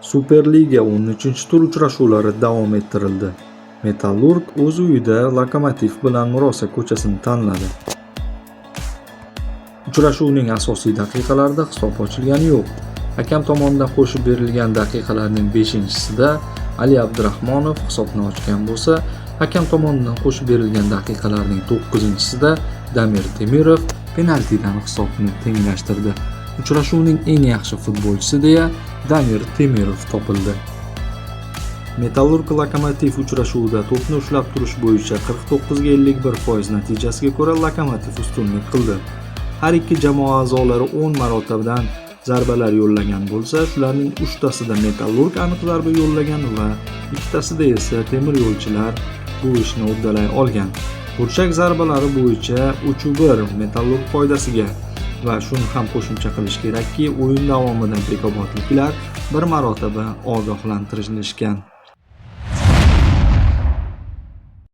Superliga 13-tur uchrashuvlari davom ettirildi. Metallurg o'z uyida Lokomotiv bilan Murosa ko'chasini tanladi. Uchrashuvning asosiy daqiqalarida hisob ochilgani yo'q. Hakam tomonidan qo'shib berilgan daqiqalarning 5-sida Ali Abdurahmonov hisobni ochgan bo'lsa, hakam tomonidan qo'shib berilgan daqiqalarning 9-sida Damir Temirov penaltidan hisobni tenglashtirdi. Uchrashuvning eng yaxshi futbolchisi deya Damir Temirov topildi. Metallurg Lokomotiv uchrashuvida to'pni ushlab turish bo'yicha 49 ga 51% natijasiga ko'ra Lokomotiv ustunlik qildi. Har ikki jamoa a'zolari 10 marotabadan zarbalar yo'llagan bo'lsa, shularning 3 tasida Metallurg aniq zarba yo'llagan va 2 tasida esa temir yo'lchilar bu ishni uddalay olgan. Burchak zarbalari bo'yicha 3-1 Metallurg foydasiga va shuni ham qo'shimcha qilish kerakki, o'yin davomida bekobodliklar bir marotaba ogohlantirilishgan